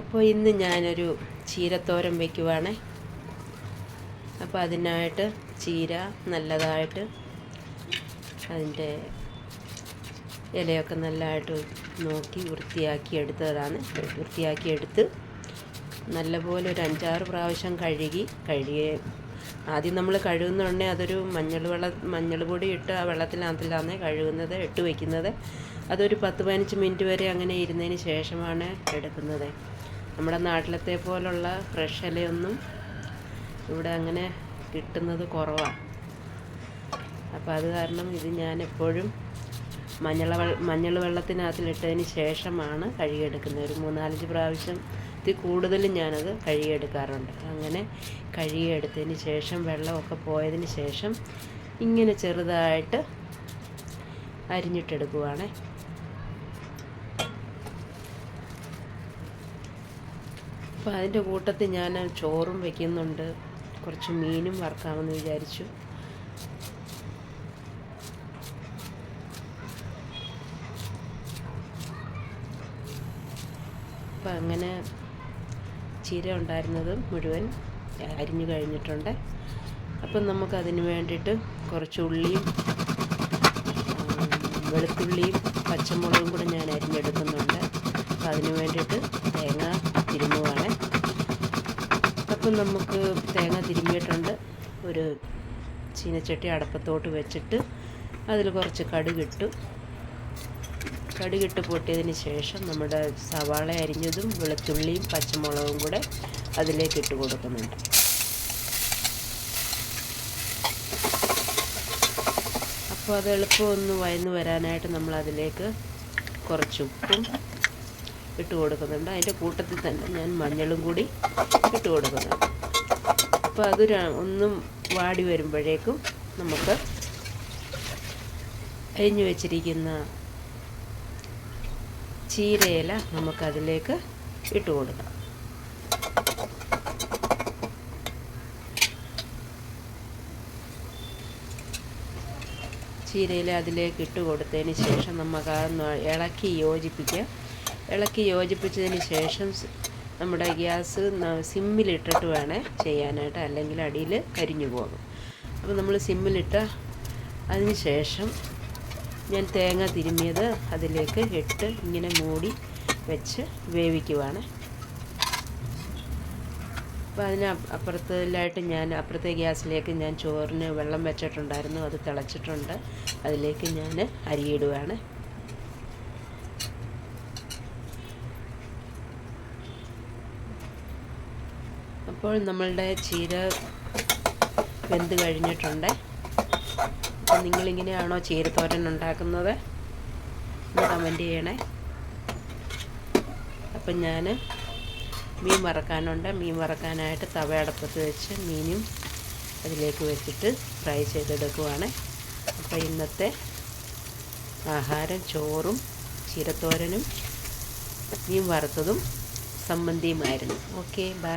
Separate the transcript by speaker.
Speaker 1: അപ്പോൾ ഇന്ന് ഞാനൊരു ചീരത്തോരൻ വയ്ക്കുവാണേ അപ്പോൾ അതിനായിട്ട് ചീര നല്ലതായിട്ട് അതിന്റെ ഇലയൊക്കെ നല്ലതായിട്ട് നോക്കി വൃത്തിയാക്കി എടുത്തതാണ്. വൃത്തിയാക്കി എടുത്ത് നല്ലപോലെ ഒരു അഞ്ചാറ് പ്രാവശ്യം കഴുകി കഴുകി. ആദ്യം നമ്മൾ കഴുകുന്നുണ്ടെ അതൊരു മഞ്ഞൾ വെള്ള മഞ്ഞൾ പൊടി ഇട്ട് ആ വെള്ളത്തിനകത്തിലാണ് കഴുകുന്നത് ഇട്ട് വയ്ക്കുന്നത് അതൊരു പത്ത് പതിനഞ്ച് മിനിറ്റ് വരെ അങ്ങനെ ഇരുന്നതിന് ശേഷമാണ് എടുക്കുന്നത്. നമ്മുടെ നാട്ടിലത്തെ പോലുള്ള ഫ്രഷ് ഇലയൊന്നും ഇവിടെ അങ്ങനെ കിട്ടുന്നത് കുറവാണ് അപ്പോൾ അത് കാരണം ഇത് ഞാൻ എപ്പോഴും മഞ്ഞള മഞ്ഞൾ വെള്ളത്തിനകത്തിലിട്ടതിന് ശേഷമാണ് കഴുകിയെടുക്കുന്നത്. ഒരു മൂന്നാലഞ്ച് പ്രാവശ്യം ത്തിൽ കൂടുതലും ഞാനത് കഴുകിയെടുക്കാറുണ്ട്. അങ്ങനെ കഴുകിയെടുത്തതിന് ശേഷം വെള്ളമൊക്കെ പോയതിന് ശേഷം ഇങ്ങനെ ചെറുതായിട്ട് അരിഞ്ഞിട്ടെടുക്കുവാണേ. അപ്പോൾ അതിന്റെ കൂട്ടത്തിൽ ഞാൻ ചോറും വയ്ക്കുന്നുണ്ട് കുറച്ച് മീനും വറക്കാമെന്ന് വിചാരിച്ചു. അപ്പം അങ്ങനെ ചീര ഉണ്ടായിരുന്നത് മുഴുവൻ അരിഞ്ഞു കഴിഞ്ഞിട്ടുണ്ട്. അപ്പം നമുക്കതിന് വേണ്ടിയിട്ട് കുറച്ച് ഉള്ളിയും വെളുത്തുള്ളിയും പച്ചമുളകും കൂടെ ഞാൻ അരിഞ്ഞെടുക്കുന്നുണ്ട്. അപ്പം അതിന് വേണ്ടിയിട്ട് അപ്പം നമുക്ക് തേങ്ങ തിരുമ്മിയിട്ടുണ്ട്. ഒരു ചീനച്ചട്ടി അടപ്പത്തോട്ട് വെച്ചിട്ട് അതിൽ കുറച്ച് കടുകിട്ടു. കടുകിട്ട് പൊട്ടിയതിന് ശേഷം നമ്മുടെ സവാള അരിഞ്ഞതും വെളുത്തുള്ളിയും പച്ചമുളകും കൂടെ അതിലേക്ക് ഇട്ട് കൊടുക്കുന്നുണ്ട്. അപ്പോൾ അത് എളുപ്പം വയന്ന് വരാനായിട്ട് നമ്മൾ അതിലേക്ക് കുറച്ച് ഉപ്പും ഇട്ട് കൊടുക്കുന്നുണ്ട്. അതിന്റെ കൂട്ടത്തിൽ തന്നെ ഞാൻ മഞ്ഞളും കൂടി ഇട്ട് കൊടുക്കുന്നുണ്ട്. അപ്പോൾ അത് ഒന്നും വാടി വരുമ്പോഴേക്കും നമുക്ക് അരിഞ്ഞു വെച്ചിരിക്കുന്ന ചീരയില നമുക്കതിലേക്ക് ഇട്ട് കൊടുക്കാം. ചീരയില അതിലേക്ക് ഇട്ട് കൊടുത്തതിന് ശേഷം നമുക്ക് ഇളക്കി യോജിപ്പിക്കുക ഇളക്കി യോജിപ്പിച്ചതിന് ശേഷം നമ്മുടെ ഗ്യാസ് സിമ്മിലിട്ടിട്ട് വേണേ ചെയ്യാനായിട്ട് അല്ലെങ്കിൽ അടിയിൽ കരിഞ്ഞു പോകും. അപ്പോൾ നമ്മൾ സിമ്മിലിട്ട അതിന് ശേഷം ഞാൻ തേങ്ങ തിരുമ്മിയത് അതിലേക്ക് ഇട്ട് ഇങ്ങനെ മൂടി വെച്ച് വേവിക്കുവാണ്. അപ്പോൾ അതിന് അപ്പുറത്തിലായിട്ട് ഞാൻ അപ്പുറത്തെ ഗ്യാസിലേക്ക് ഞാൻ ചോറിന് വെള്ളം വെച്ചിട്ടുണ്ടായിരുന്നു അത് തിളച്ചിട്ടുണ്ട്. അതിലേക്ക് ഞാൻ അരിയിടുകയാണ് അപ്പോൾ നമ്മളുടെ ചീര വെന്ത് കഴിഞ്ഞിട്ടുണ്ട്. അപ്പം നിങ്ങളിങ്ങനെയാണോ ചീരത്തോരൻ ഉണ്ടാക്കുന്നത്? എന്ന് കമന്റ് ചെയ്യണേ. അപ്പം ഞാൻ മീൻ വറക്കാനുണ്ട്. മീൻ വറക്കാനായിട്ട് തവ അടപ്പത്ത് വെച്ച് മീനും അതിലേക്ക് വെച്ചിട്ട് ഫ്രൈ ചെയ്തെടുക്കുവാണ്. അപ്പോൾ ഇന്നത്തെ ആഹാരം ചോറും ചീരത്തോരനും മീൻ വറുത്തതും സംബന്ധിയുമായിരുന്നു. Okay bye